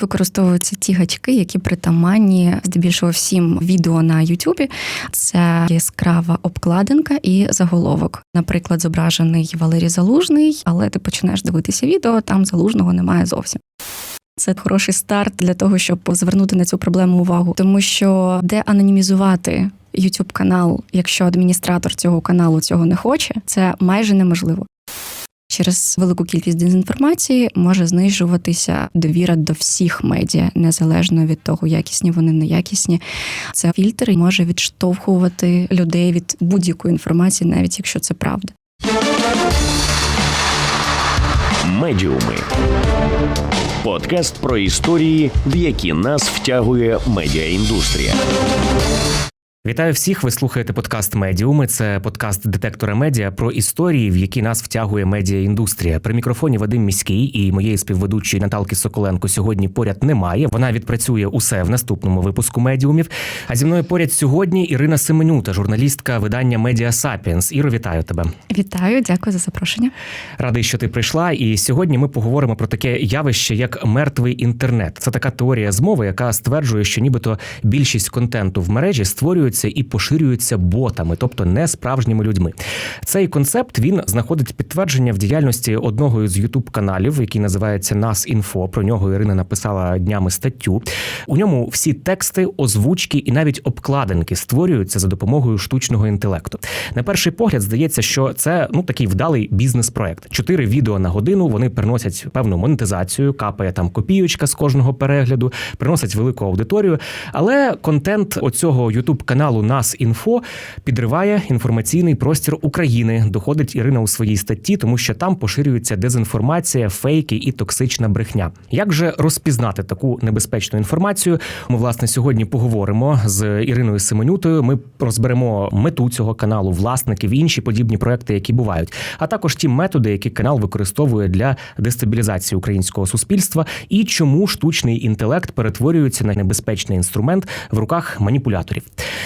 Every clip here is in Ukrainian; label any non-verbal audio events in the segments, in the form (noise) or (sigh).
Використовуються ті гачки, які притаманні здебільшого всім відео на Ютубі. Це яскрава обкладинка і заголовок. Наприклад, зображений Валерій Залужний, але ти починаєш дивитися відео, там залужного немає зовсім. Це хороший старт для того, щоб звернути на цю проблему увагу, тому що де анонімізувати youtube канал, якщо адміністратор цього каналу цього не хоче, це майже неможливо. Через велику кількість дезінформації може знижуватися довіра до всіх медіа, незалежно від того, якісні вони неякісні. Це фільтр може відштовхувати людей від будь-якої інформації, навіть якщо це правда. Медіуми. Подкаст про історії, в які нас втягує медіаіндустрія. Вітаю всіх! Ви слухаєте подкаст Медіуми. Це подкаст детектора медіа про історії, в які нас втягує медіаіндустрія. При мікрофоні Вадим Міський і моєї співведучої Наталки Соколенко сьогодні поряд немає. Вона відпрацює усе в наступному випуску медіумів. А зі мною поряд сьогодні Ірина Семенюта, журналістка видання Медіа Сапіенс. Іро, вітаю тебе. Вітаю, дякую за запрошення. Радий, що ти прийшла. І сьогодні ми поговоримо про таке явище, як мертвий інтернет. Це така теорія змови, яка стверджує, що нібито більшість контенту в мережі створюється і поширюється ботами, тобто не справжніми людьми. Цей концепт він знаходить підтвердження в діяльності одного із ютуб каналів, який називається Нас інфо. Про нього Ірина написала днями статтю. У ньому всі тексти, озвучки і навіть обкладинки створюються за допомогою штучного інтелекту. На перший погляд здається, що це ну такий вдалий бізнес-проект. Чотири відео на годину вони приносять певну монетизацію, капає там копійочка з кожного перегляду, приносять велику аудиторію. Але контент оцього ютуб каналу Нас інфо підриває інформаційний простір України. Доходить Ірина у своїй статті, тому що там поширюється дезінформація, фейки і токсична брехня. Як же розпізнати таку небезпечну інформацію? Ми власне сьогодні поговоримо з Іриною Семенютою. Ми розберемо мету цього каналу, власників інші подібні проекти, які бувають, а також ті методи, які канал використовує для дестабілізації українського суспільства, і чому штучний інтелект перетворюється на небезпечний інструмент в руках маніпуляторів.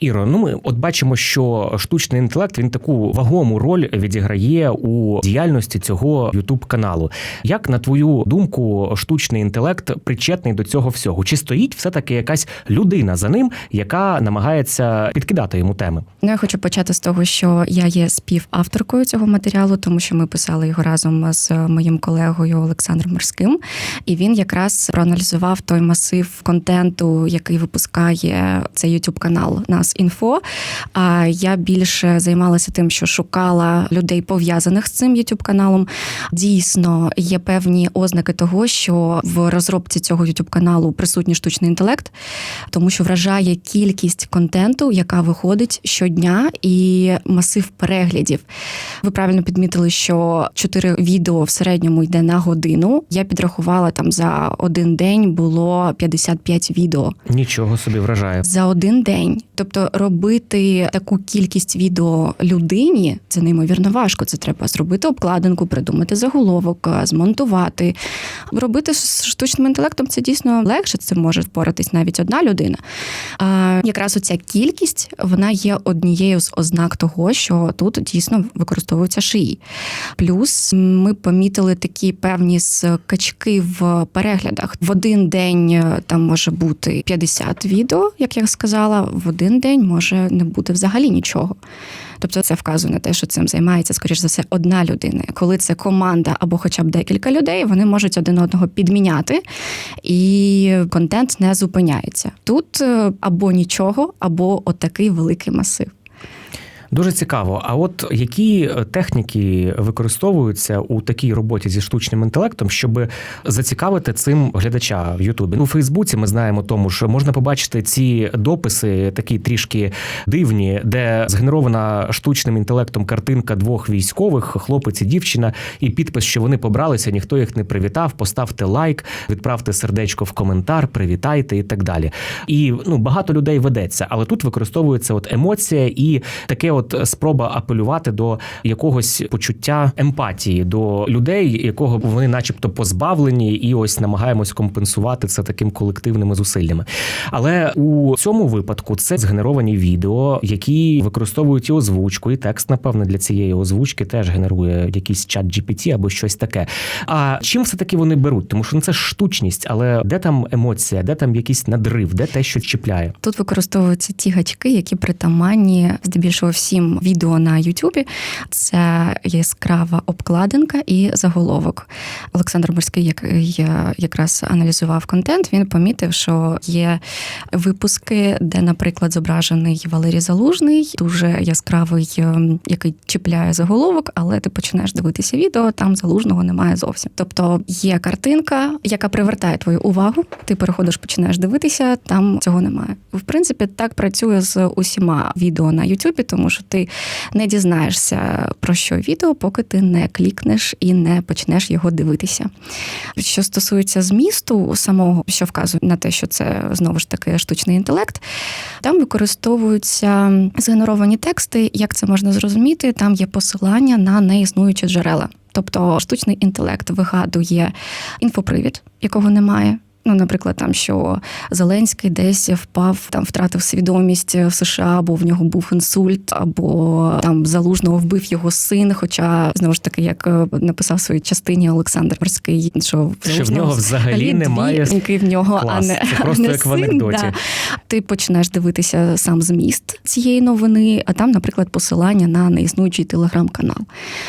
Іро, ну ми от бачимо, що штучний інтелект він таку вагому роль відіграє у діяльності цього ютуб каналу. Як на твою думку, штучний інтелект причетний до цього всього? Чи стоїть все таки якась людина за ним, яка намагається підкидати йому теми? Ну, я хочу почати з того, що я є співавторкою цього матеріалу, тому що ми писали його разом з моїм колегою Олександром Морським, і він якраз проаналізував той масив контенту, який випускає цей youtube канал Нас інфо. А я більше займалася тим, що шукала людей пов'язаних з цим youtube каналом. Дійсно, є певні ознаки того, що в розробці цього youtube каналу присутній штучний інтелект, тому що вражає кількість контенту, яка виходить щодня, і масив переглядів. Ви правильно підмітили, що чотири відео в середньому йде на годину. Я підрахувала там за один день було 55 відео. Нічого собі вражає. За один день. Тобто робити таку кількість відео людині це неймовірно важко. Це треба зробити обкладинку, придумати заголовок, змонтувати. Робити з штучним інтелектом це дійсно легше. Це може впоратись навіть одна людина. А якраз оця кількість вона є однією з ознак того, що тут дійсно використовуються шиї. Плюс ми помітили такі певні скачки в переглядах. В один день е, там може бути 50 відео, як я сказала, в один день може не бути взагалі нічого. Тобто це вказує на те, що цим займається, скоріш за все, одна людина. Коли це команда або хоча б декілька людей, вони можуть один одного підміняти, і контент не зупиняється. Тут е, або нічого, або отакий великий масив. Дуже цікаво. А от які техніки використовуються у такій роботі зі штучним інтелектом, щоб зацікавити цим глядача в Ютубі? У Фейсбуці ми знаємо тому, що можна побачити ці дописи, такі трішки дивні, де згенерована штучним інтелектом картинка двох військових, хлопець і дівчина, і підпис, що вони побралися, ніхто їх не привітав. Поставте лайк, відправте сердечко в коментар, привітайте і так далі. І ну багато людей ведеться, але тут використовується от емоція і таке от спроба апелювати до якогось почуття емпатії до людей, якого вони, начебто, позбавлені, і ось намагаємось компенсувати це таким колективними зусиллями. Але у цьому випадку це згенеровані відео, які використовують і озвучку, і текст, напевно, для цієї озвучки теж генерує якийсь чат GPT або щось таке. А чим все таки вони беруть? Тому що ну, це штучність, але де там емоція, де там якийсь надрив, де те, що чіпляє? Тут використовуються ті гачки, які притаманні здебільшого всім відео на Ютубі. Це яскрава обкладинка і заголовок. Олександр Морський, який е, якраз аналізував контент, він помітив, що є випуски, де, наприклад, зображений Валерій Залужний, дуже яскравий, е, який чіпляє заголовок, але ти починаєш дивитися відео, там залужного немає зовсім. Тобто є картинка, яка привертає твою увагу. Ти переходиш, починаєш дивитися, там цього немає. В принципі, так працює з усіма відео на Ютубі, тому що ти не дізнаєшся про що відео, поки ти не клікнеш і не почнеш його дивитися. Що стосується змісту самого, що вказує на те, що це знову ж таки штучний інтелект, там використовуються згенеровані тексти. Як це можна зрозуміти? Там є посилання на неіснуючі джерела. Тобто штучний інтелект вигадує інфопривід, якого немає. Ну, наприклад, там що Зеленський десь впав, там втратив свідомість в США, або в нього був інсульт, або там залужного вбив його син. Хоча знову ж таки, як е, написав в своїй частині Олександр Морський, що Що в нього взагалі дві немає в нього, Клас. а не Це просто а не як в анекдоті. Да. Ти починаєш дивитися сам зміст цієї новини, а там, наприклад, посилання на неіснуючий телеграм-канал.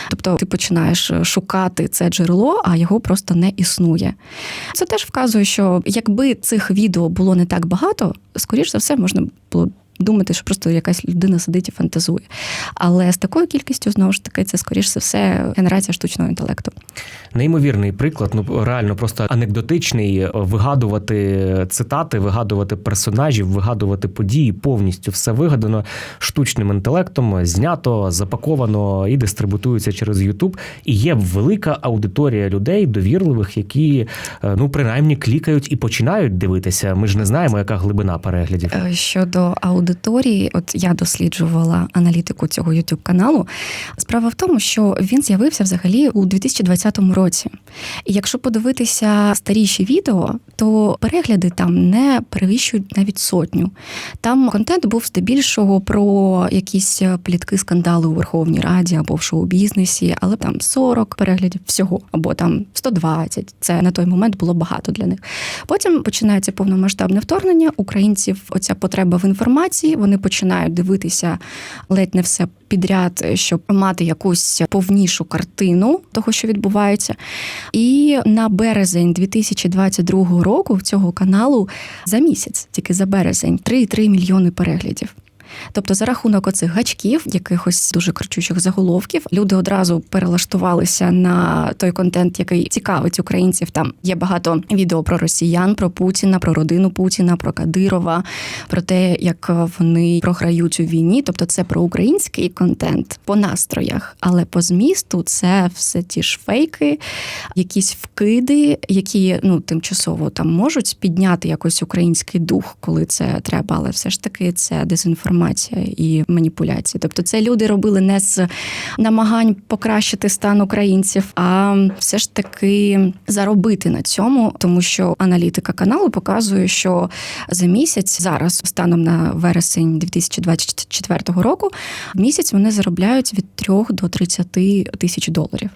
Тобто ти починаєш шукати це джерело, а його просто не існує. Це теж вказує, що якби цих відео було не так багато, скоріш за все, можна було. Думати, що просто якась людина сидить і фантазує. Але з такою кількістю, знову ж таки, це скоріш за все генерація штучного інтелекту. Неймовірний приклад, ну реально просто анекдотичний. Вигадувати цитати, вигадувати персонажів, вигадувати події, повністю все вигадано штучним інтелектом, знято, запаковано і дистрибутується через YouTube. І є велика аудиторія людей, довірливих, які е, ну принаймні клікають і починають дивитися. Ми ж не знаємо, яка глибина переглядів. Е, Щодо аудиторії, от я досліджувала аналітику цього youtube каналу. Справа в тому, що він з'явився взагалі у 2020 році. І якщо подивитися старіші відео, то перегляди там не перевищують навіть сотню. Там контент був здебільшого про якісь плітки, скандали у Верховній Раді або в шоу-бізнесі, але там 40 переглядів всього, або там 120. Це на той момент було багато для них. Потім починається повномасштабне вторгнення. Українців оця потреба в інформації. Вони починають дивитися ледь не все підряд, щоб мати якусь повнішу картину того, що відбувається. І на березень 2022 року в цього каналу за місяць, тільки за березень, 3,3 мільйони переглядів. Тобто, за рахунок оцих гачків, якихось дуже кричучих заголовків, люди одразу перелаштувалися на той контент, який цікавить українців. Там є багато відео про росіян, про Путіна, про родину Путіна, про Кадирова, про те, як вони програють у війні. Тобто, це про український контент по настроях, але по змісту це все ті ж фейки, якісь вкиди, які ну тимчасово там можуть підняти якось український дух, коли це треба, але все ж таки це дезінформація і маніпуляції. Тобто, це люди робили не з намагань покращити стан українців, а все ж таки заробити на цьому, тому що аналітика каналу показує, що за місяць зараз, станом на вересень 2024 року, в місяць вони заробляють від 3 до 30 тисяч доларів.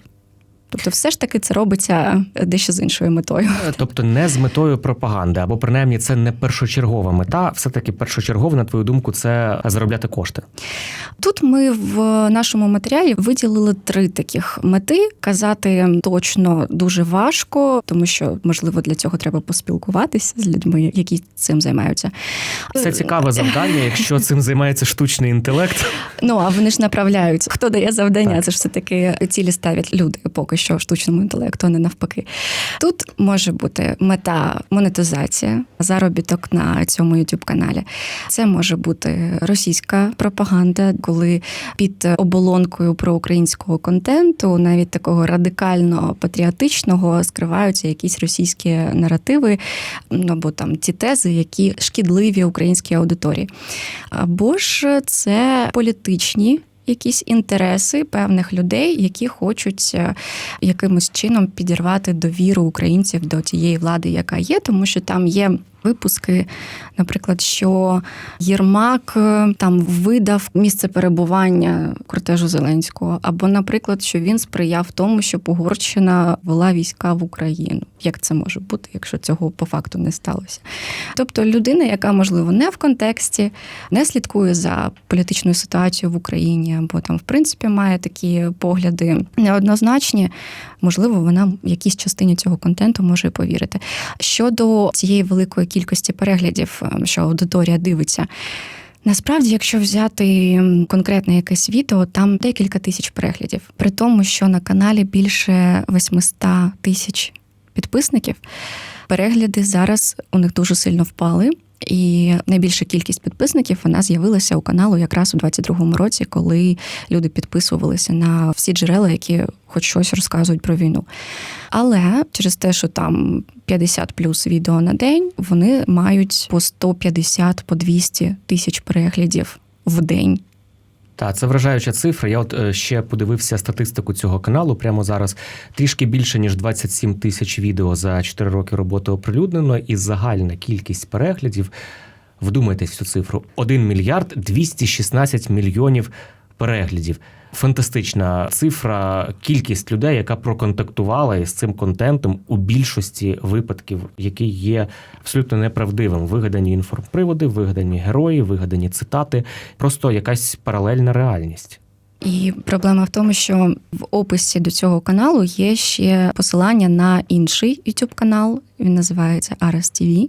Тобто, все ж таки це робиться дещо з іншою метою. Тобто не з метою пропаганди, або принаймні це не першочергова мета. Все таки першочергово, на твою думку, це заробляти кошти. Тут ми в нашому матеріалі виділили три таких мети. Казати точно дуже важко, тому що можливо для цього треба поспілкуватися з людьми, які цим займаються. Це цікаве завдання, якщо (laughs) цим займається штучний інтелект. Ну а вони ж направляють, хто дає завдання. Так. Це ж все таки цілі ставлять люди, поки що штучному інтелекту, а не навпаки. Тут може бути мета монетизація, заробіток на цьому youtube каналі. Це може бути російська пропаганда, коли під оболонкою проукраїнського контенту, навіть такого радикально патріотичного, скриваються якісь російські наративи, ну, або там ті тези, які шкідливі українській аудиторії. Або ж це політичні якісь інтереси певних людей, які хочуть е, якимось чином підірвати довіру українців до тієї влади, яка є, тому що там є. Випуски, наприклад, що Єрмак е, там видав місце перебування кортежу Зеленського, або, наприклад, що він сприяв тому, щоб Угорщина вела війська в Україну. Як це може бути, якщо цього по факту не сталося? Тобто людина, яка можливо не в контексті, не слідкує за політичною ситуацією в Україні, або там, в принципі, має такі погляди неоднозначні, можливо, вона якійсь частині цього контенту може повірити. Щодо цієї великої кількості переглядів, е, що аудиторія дивиться. Насправді, якщо взяти конкретне якесь відео, там декілька тисяч переглядів. При тому, що на каналі більше 800 тисяч підписників, перегляди зараз у них дуже сильно впали. І найбільша кількість підписників вона з'явилася у каналу якраз у 22-му році, коли люди підписувалися на всі джерела, які хоч щось розказують про війну. Але через те, що там 50 плюс відео на день, вони мають по 150 по 200 тисяч переглядів в день. Та це вражаюча цифра. Я от е, ще подивився статистику цього каналу прямо зараз. Трішки більше ніж 27 тисяч відео за 4 роки роботи оприлюднено, і загальна кількість переглядів. Вдумайтесь в цю цифру: 1 мільярд 216 мільйонів переглядів. Фантастична цифра, кількість людей, яка проконтактувала із цим контентом у більшості випадків, які є абсолютно неправдивим. Вигадані інформприводи, вигадані герої, вигадані цитати, просто якась паралельна реальність. І проблема в тому, що в описі до цього каналу є ще посилання на інший youtube канал. Він називається Aras TV.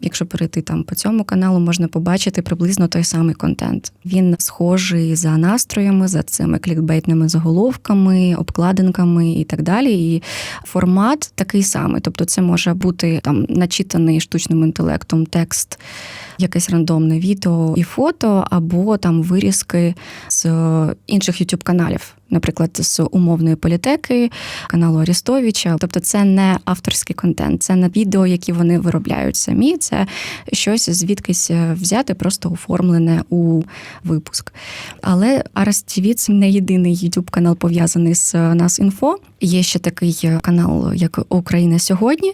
Якщо перейти там по цьому каналу, можна побачити приблизно той самий контент. Він схожий за настроями, за цими клікбейтними заголовками, обкладинками і так далі. І формат такий самий. Тобто, це може бути там начитаний штучним інтелектом текст, якесь рандомне відео і фото, або там вирізки з інших youtube каналів наприклад, з умовної політеки, каналу Арістовича. Тобто, це не авторський контент, це не відео, які вони виробляють самі. Це щось звідкись взяти, просто оформлене у випуск. Але ТВ – це не єдиний youtube канал пов'язаний з нас інфо. Є ще такий канал, як Україна сьогодні.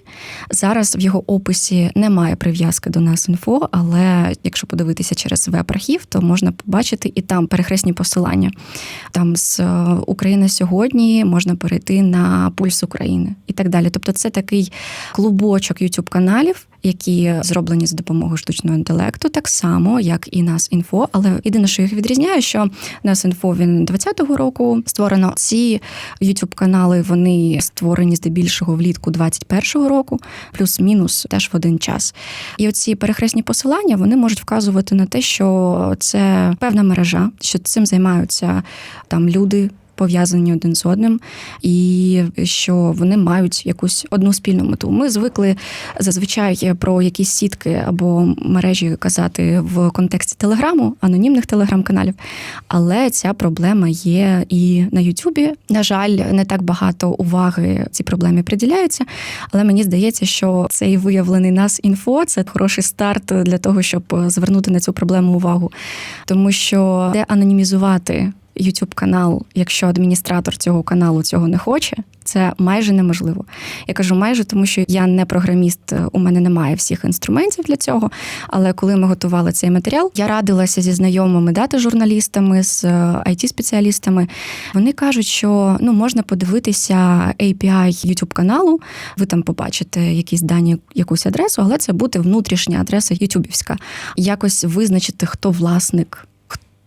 Зараз в його описі немає прив'язки до нас інфо, але якщо подивитися через веб-архів, то можна побачити і там перехресні посилання. Там з України сьогодні можна перейти на пульс України і так далі. Тобто, це такий клубочок youtube каналів які зроблені з допомогою штучного інтелекту, так само, як і нас інфо. Але єдине, що їх відрізняє, що нас інфо він 20-го року створено. Ці youtube канали вони створені здебільшого влітку 21-го року, плюс-мінус теж в один час. І оці перехресні посилання вони можуть вказувати на те, що це певна мережа, що цим займаються там люди пов'язані один з одним, і що вони мають якусь одну спільну мету. Ми звикли зазвичай про якісь сітки або мережі казати в контексті телеграму, анонімних телеграм-каналів. Але ця проблема є і на Ютубі. На жаль, не так багато уваги цій проблемі приділяється. Але мені здається, що цей виявлений нас інфо це хороший старт для того, щоб звернути на цю проблему увагу, тому що де анонімізувати youtube канал, якщо адміністратор цього каналу цього не хоче, це майже неможливо. Я кажу майже, тому що я не програміст, у мене немає всіх інструментів для цього. Але коли ми готували цей матеріал, я радилася зі знайомими дата-журналістами, з it спеціалістами Вони кажуть, що ну можна подивитися API youtube каналу, ви там побачите якісь дані, якусь адресу, але це буде внутрішня адреса ютубівська. Якось визначити, хто власник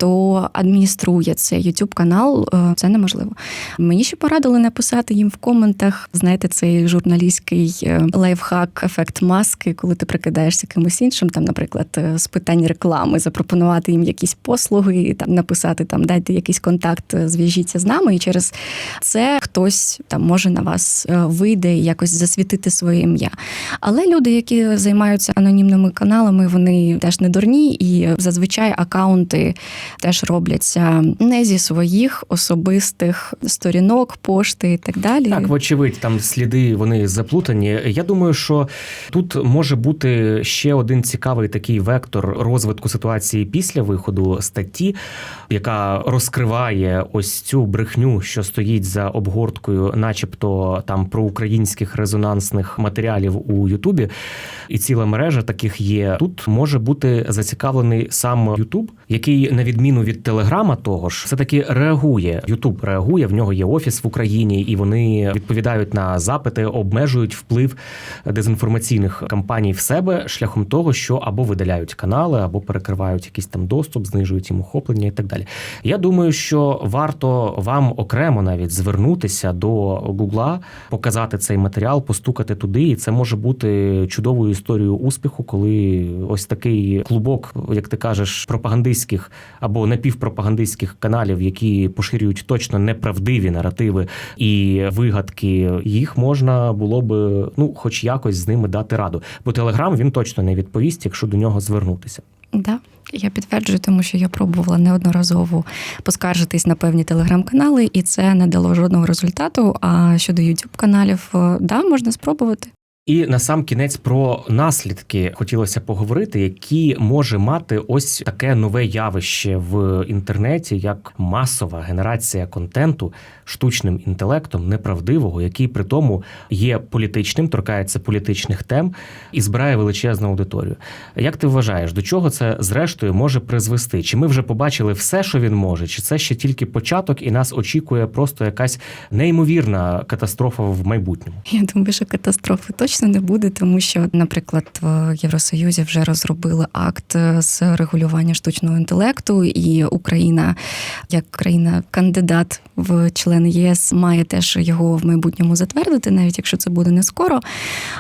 хто адмініструє цей youtube канал, е, це неможливо. Мені ще порадили написати їм в коментах. Знаєте, цей журналістський е, лайфхак, ефект маски, коли ти прикидаєшся кимось іншим, там, наприклад, е, з питань реклами, запропонувати їм якісь послуги, там написати там дайте якийсь контакт, зв'яжіться з нами, і через це хтось там може на вас вийде і якось засвітити своє ім'я. Але люди, які займаються анонімними каналами, вони теж не дурні, і зазвичай акаунти теж робляться не зі своїх особистих сторінок, пошти і так далі. Так, вочевидь, там сліди вони заплутані. Я думаю, що тут може бути ще один цікавий такий вектор розвитку ситуації після виходу статті, яка розкриває ось цю брехню, що стоїть за обгорткою, начебто там проукраїнських резонансних матеріалів у Ютубі. І ціла мережа таких є. Тут може бути зацікавлений сам Ютуб, який, на відміну від Телеграма, того ж, все таки реагує. Ютуб реагує, в нього є офіс в Україні, і вони відповідають на запити, обмежують вплив дезінформаційних кампаній в себе шляхом того, що або видаляють канали, або перекривають якийсь там доступ, знижують їм охоплення і так далі. Я думаю, що варто вам окремо навіть звернутися до Гугла, показати цей матеріал, постукати туди, і це може бути чудовою історією успіху, коли ось такий клубок, як ти кажеш, пропагандистських або напівпропагандистських каналів, які поширюють точно неправдиві наративи і вигадки, їх можна було би ну, хоч якось з ними дати раду. Бо телеграм він точно не відповість, якщо до нього звернутися. Да, я підтверджую, тому що я пробувала неодноразово поскаржитись на певні телеграм-канали, і це не дало жодного результату. А щодо youtube каналів, е, да, можна спробувати. І на сам кінець про наслідки хотілося поговорити, які може мати ось таке нове явище в інтернеті, як масова генерація контенту штучним інтелектом неправдивого, який при тому є політичним, торкається політичних тем і збирає величезну аудиторію. Як ти вважаєш, до чого це зрештою може призвести? Чи ми вже побачили все, що він може, чи це ще тільки початок, і нас очікує просто якась неймовірна катастрофа в майбутньому? Я думаю, що катастрофи точно не буде, тому що, наприклад, в Євросоюзі вже розробили акт з регулювання штучного інтелекту, і Україна, як країна-кандидат в члени ЄС, має теж його в майбутньому затвердити, навіть якщо це буде не скоро.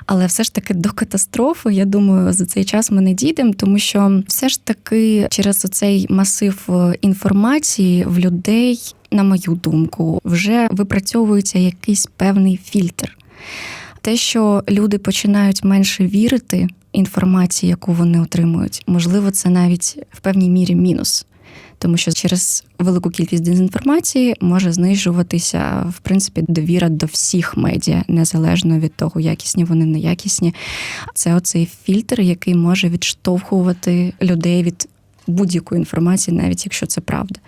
Але все ж таки до катастрофи, я думаю, за цей час ми не дійдемо, тому що все ж таки через цей масив інформації в людей, на мою думку, вже випрацьовується якийсь певний фільтр. Те, що люди починають менше вірити інформації, яку вони отримують, можливо, це навіть в певній мірі мінус. Тому що через велику кількість дезінформації може знижуватися в принципі довіра до всіх медіа, незалежно від того, якісні вони неякісні. Це оцей фільтр, який може відштовхувати людей від будь-якої інформації, навіть якщо це правда.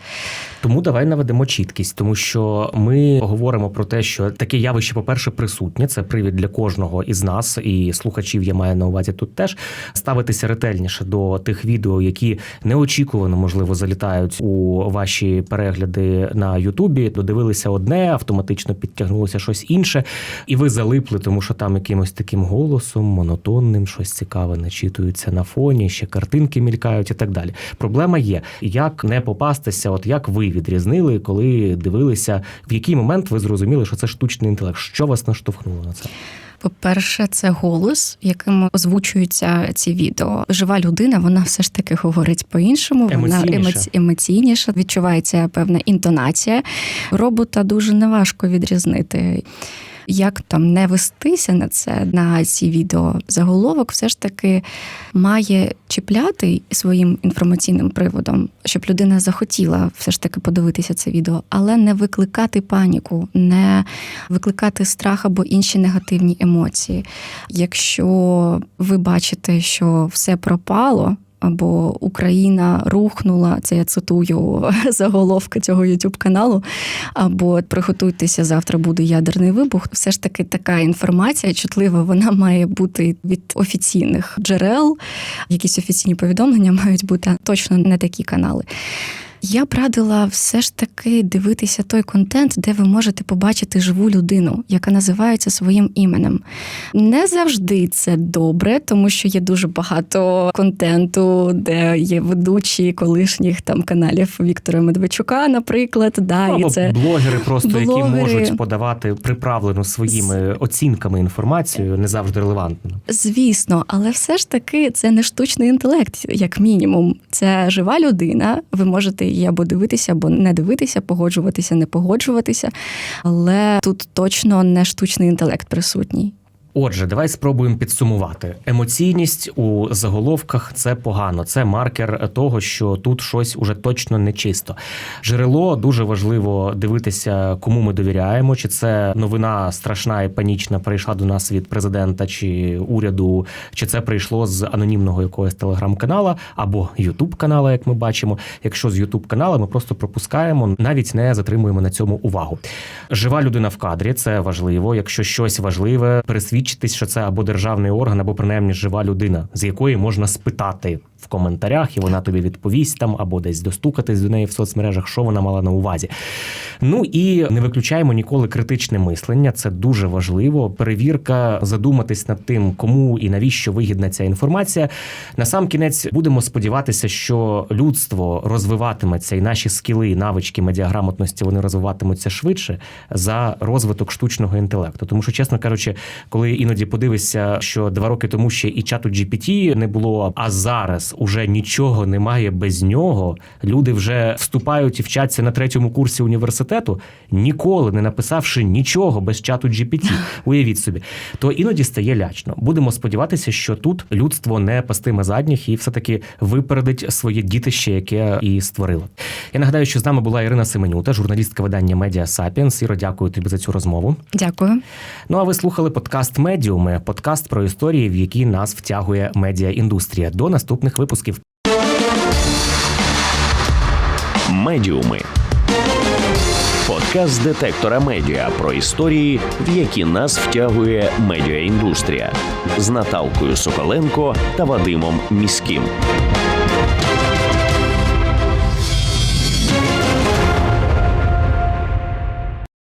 Тому давай наведемо чіткість, тому що ми говоримо про те, що таке явище, по-перше, присутнє. Це привід для кожного із нас, і слухачів я маю на увазі тут теж ставитися ретельніше до тих відео, які неочікувано можливо залітають у ваші перегляди на Ютубі. Додивилися одне, автоматично підтягнулося щось інше, і ви залипли, тому що там якимось таким голосом, монотонним, щось цікаве начитується на фоні, ще картинки мількають і так далі. Проблема є, як не попастися, от як ви відрізнили, коли дивилися, в який момент ви зрозуміли, що це штучний інтелект. Що вас наштовхнуло на це? По-перше, це голос, яким озвучуються ці відео. Жива людина, вона все ж таки говорить по-іншому. Вона емоці... емоційніша, відчувається певна інтонація. Робота дуже неважко відрізнити. Як там не вестися на це на ці відео заголовок, все ж таки має чіпляти своїм інформаційним приводом, щоб людина захотіла все ж таки подивитися це відео, але не викликати паніку, не викликати страх або інші негативні емоції. Якщо ви бачите, що все пропало. Або Україна рухнула, це я цитую (laughs) заголовка цього youtube каналу. Або приготуйтеся, завтра буде ядерний вибух. Все ж таки така інформація чутлива, вона має бути від офіційних джерел. Якісь офіційні повідомлення мають бути точно не такі канали. Я б радила все ж таки дивитися той контент, де ви можете побачити живу людину, яка називається своїм іменем. Не завжди це добре, тому що є дуже багато контенту, де є ведучі колишніх там каналів Віктора Медведчука, наприклад. Да, Або і це блогери, просто які можуть подавати приправлену своїми оцінками інформацію, не завжди релевантно. Звісно, але все ж таки це не штучний інтелект, як мінімум. Це жива людина. Ви можете її або дивитися, або не дивитися, погоджуватися, не погоджуватися. Але тут точно не штучний інтелект присутній. Отже, давай спробуємо підсумувати. Емоційність у заголовках це погано. Це маркер того, що тут щось уже точно не чисто. Джерело дуже важливо дивитися, кому ми довіряємо. Чи це новина страшна і панічна прийшла до нас від президента чи уряду, чи це прийшло з анонімного якогось телеграм-канала або Ютуб канала, як ми бачимо. Якщо з Ютуб канала, ми просто пропускаємо, навіть не затримуємо на цьому увагу. Жива людина в кадрі це важливо. Якщо щось важливе, пересвідчитись, що це або державний орган, або принаймні жива людина, з якої можна спитати в коментарях, і вона тобі відповість там, або десь достукатись до неї в соцмережах, що вона мала на увазі. Ну і не виключаємо ніколи критичне мислення. Це дуже важливо. Перевірка, задуматись над тим, кому і навіщо вигідна ця інформація. На сам кінець будемо сподіватися, що людство розвиватиметься, і наші скіли, навички медіаграмотності вони розвиватимуться швидше за розвиток штучного інтелекту. Тому що, чесно кажучи, коли іноді подивишся, що два роки тому ще і чату GPT не було, а зараз уже нічого немає без нього. Люди вже вступають і вчаться на третьому курсі університету, ніколи не написавши нічого без чату GPT. (laughs) Уявіть собі, то іноді стає лячно. Будемо сподіватися, що тут людство не пастиме задніх і все таки випередить своє дітище, яке і створило. Я нагадаю, що з нами була Ірина Семенюта, журналістка видання Media Sapiens. Іро, дякую тобі за цю розмову. Дякую. Ну а ви слухали подкаст Медіуми, подкаст про історії, в які нас втягує медіаіндустрія. До наступних випусків. Медіуми. Подкаст детектора медіа про історії, в які нас втягує медіаіндустрія з Наталкою Соколенко та Вадимом Міським.